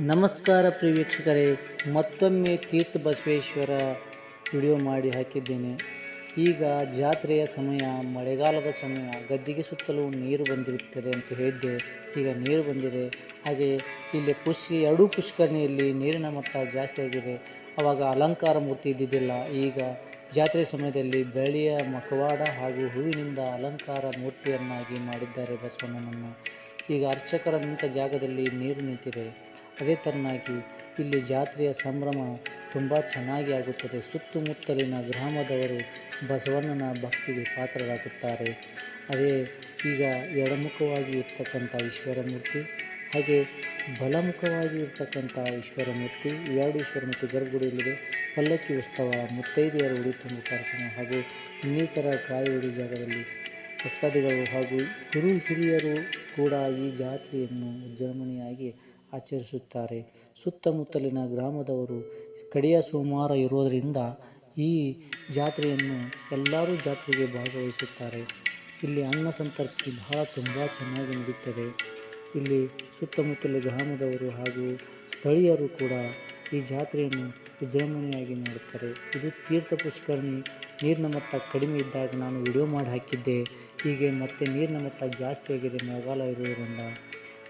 ನಮಸ್ಕಾರ ಪ್ರಿಯ ವೀಕ್ಷಕರೇ ಮತ್ತೊಮ್ಮೆ ತೀರ್ಥ ಬಸವೇಶ್ವರ ವಿಡಿಯೋ ಮಾಡಿ ಹಾಕಿದ್ದೇನೆ. ಈಗ ಜಾತ್ರೆಯ ಸಮಯ, ಮಳೆಗಾಲದ ಸಮಯ, ಗದ್ದಿಗೆ ಸುತ್ತಲೂ ನೀರು ಬಂದಿರುತ್ತದೆ ಅಂತ ಹೇಳಿದ್ದೆ. ಈಗ ನೀರು ಬಂದಿದೆ. ಹಾಗೆ ಇಲ್ಲಿ ಪುಷ್ಕಿ ಎರಡೂ ಪುಷ್ಕರಣಿಯಲ್ಲಿ ನೀರಿನ ಮಟ್ಟ ಜಾಸ್ತಿ ಆಗಿದೆ. ಆವಾಗ ಅಲಂಕಾರ ಮೂರ್ತಿ ಇದ್ದಿದ್ದಿಲ್ಲ. ಈಗ ಜಾತ್ರೆ ಸಮಯದಲ್ಲಿ ಬೆಳೆಯ ಮಕವಾಡ ಹಾಗೂ ಹೂವಿನಿಂದ ಅಲಂಕಾರ ಮೂರ್ತಿಯನ್ನಾಗಿ ಮಾಡಿದ್ದಾರೆ ಬಸವಣ್ಣನನ್ನು. ಈಗ ಅರ್ಚಕರ ನಿಂತ ಜಾಗದಲ್ಲಿ ನೀರು ನಿಂತಿದೆ. ಅದೇ ಥರನಾಗಿ ಇಲ್ಲಿ ಜಾತ್ರೆಯ ಸಂಭ್ರಮ ತುಂಬ ಚೆನ್ನಾಗಿ ಆಗುತ್ತದೆ. ಸುತ್ತಮುತ್ತಲಿನ ಗ್ರಾಮದವರು ಬಸವಣ್ಣನ ಭಕ್ತಿಗೆ ಪಾತ್ರರಾಗುತ್ತಾರೆ. ಅದೇ ಈಗ ಎಡಮುಖವಾಗಿ ಇರ್ತಕ್ಕಂಥ ಈಶ್ವರಮೂರ್ತಿ ಹಾಗೆ ಬಲಮುಖವಾಗಿ ಇರ್ತಕ್ಕಂಥ ಈಶ್ವರಮೂರ್ತಿ, ಎರಡು ಈಶ್ವರಮೂರ್ತಿ ಗರ್ಭಗುಡಿಯಲ್ಲಿದೆ ಪಲ್ಲಕ್ಕಿ ಉತ್ಸವ, ಮುತ್ತೈದೆಯರು ಉಡಿ ತುಂಬು ಕಾರ್ಯಕ್ರಮ ಹಾಗೂ ಇನ್ನಿತರ ಕಾಯಿ ಉಡಿ ಜಾಗದಲ್ಲಿ ಭಕ್ತಾದಿಗಳು ಹಾಗೂ ಗುರು ಹಿರಿಯರು ಕೂಡ ಈ ಜಾತ್ರೆಯನ್ನು ವಿಜೃಂಭಣೆಯಾಗಿ ಆಚರಿಸುತ್ತಾರೆ. ಸುತ್ತಮುತ್ತಲಿನ ಗ್ರಾಮದವರು ಕಡೆಯ ಸೋಮವಾರ ಇರೋದರಿಂದ ಈ ಜಾತ್ರೆಯನ್ನು ಎಲ್ಲರೂ ಜಾತ್ರೆಗೆ ಭಾಗವಹಿಸುತ್ತಾರೆ. ಇಲ್ಲಿ ಅನ್ನ ಸಂತರ್ಪಣೆ ಬಹಳ ತುಂಬ ಚೆನ್ನಾಗಿ ನಡೆಯುತ್ತದೆ ಇಲ್ಲಿ ಸುತ್ತಮುತ್ತಲ ಗ್ರಾಮದವರು ಹಾಗೂ ಸ್ಥಳೀಯರು ಕೂಡ ಈ ಜಾತ್ರೆಯನ್ನು ವಿಜೃಂಭಣೆಯಾಗಿ ಮಾಡುತ್ತಾರೆ. ಇದು ತೀರ್ಥ ಪುಷ್ಕರಣಿ. ನೀರಿನ ಮಟ್ಟ ಕಡಿಮೆ ಇದ್ದಾಗ ನಾನು ವಿಡಿಯೋ ಮಾಡಿ ಹಾಕಿದ್ದೆ. ಹೀಗೆ ಮತ್ತೆ ನೀರಿನ ಮಟ್ಟ ಜಾಸ್ತಿ ಆಗಿದೆ ಮಳೆಗಾಲ ಇರುವುದರಿಂದ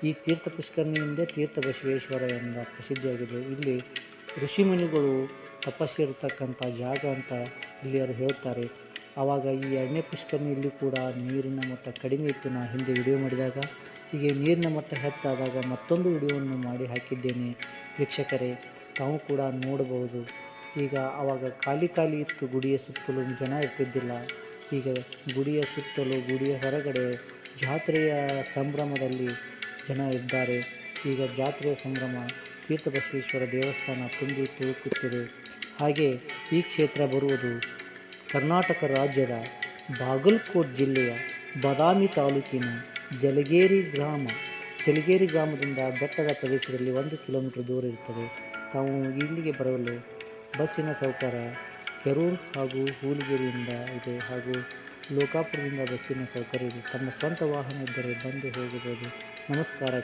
ಈ ತೀರ್ಥ ಪುಷ್ಕರಣಿಯಿಂದ ತೀರ್ಥ ಬಸವೇಶ್ವರ ಎಂಬ ಪ್ರಸಿದ್ಧಿಯಾಗಿದೆ. ಇಲ್ಲಿ ಋಷಿಮುನಿಗಳು ತಪಸ್ಸಿರತಕ್ಕಂಥ ಜಾಗ ಅಂತ ಇಲ್ಲಿಯವರು ಹೇಳ್ತಾರೆ. ಆವಾಗ ಈ ಎರಡನೇ ಪುಷ್ಕರಣಿಯಲ್ಲಿ ಕೂಡ ನೀರಿನ ಮಟ್ಟ ಕಡಿಮೆ ಇತ್ತು. ನಾ ಹಿಂದೆ ವಿಡಿಯೋ ಮಾಡಿದಾಗ ಹೀಗೆ ನೀರಿನ ಮಟ್ಟ ಹೆಚ್ಚಾದಾಗ ಮತ್ತೊಂದು ವಿಡಿಯೋವನ್ನು ಮಾಡಿ ಹಾಕಿದ್ದೇನೆ. ವೀಕ್ಷಕರೇ, ತಾವು ಕೂಡ ನೋಡಬಹುದು. ಈಗ ಆವಾಗ ಖಾಲಿ ಖಾಲಿ ಇತ್ತು, ಗುಡಿಯ ಸುತ್ತಲೂ ಜನ ಇರ್ತಿದ್ದಿಲ್ಲ. ಈಗ ಗುಡಿಯ ಸುತ್ತಲೂ, ಗುಡಿಯ ಹೊರಗಡೆ ಜಾತ್ರೆಯ ಸಂಭ್ರಮದಲ್ಲಿ ಜನ ಇದ್ದಾರೆ. ಈಗ ಜಾತ್ರೆಯ ಸಂಭ್ರಮ, ತೀರ್ಥಬಸವೇಶ್ವರ ದೇವಸ್ಥಾನ ತುಂಬಿ ತುಳುಕುತ್ತಿದೆ. ಹಾಗೆ ಈ ಕ್ಷೇತ್ರ ಬರುವುದು ಕರ್ನಾಟಕ ರಾಜ್ಯದ ಬಾಗಲಕೋಟ್ ಜಿಲ್ಲೆಯ ಬಾದಾಮಿ ತಾಲೂಕಿನ ಜಲಗೇರಿ ಗ್ರಾಮ. ಜಲಗೇರಿ ಗ್ರಾಮದಿಂದ ಬೆಟ್ಟದ ಪ್ರದೇಶದಲ್ಲಿ ಒಂದು ಕಿಲೋಮೀಟರ್ ದೂರ ಇರುತ್ತದೆ. ತಾವು ಇಲ್ಲಿಗೆ ಬರಲು ಬಸ್ಸಿನ ಸೌಕರ್ಯ ಕೆರೂರು ಹಾಗೂ ಹೂಲಿಗೆರೆಯಿಂದ ಇದೆ ಹಾಗೂ ಲೋಕಾಪುರದಿಂದ ಬಸ್ಸಿನ ಸೌಕರ್ಯ ಇದೆ ತಮ್ಮ ಸ್ವಂತ ವಾಹನ ಇದ್ದರೆ ಬಂದು ಹೋಗಬಹುದು. ನಮಸ್ಕಾರ.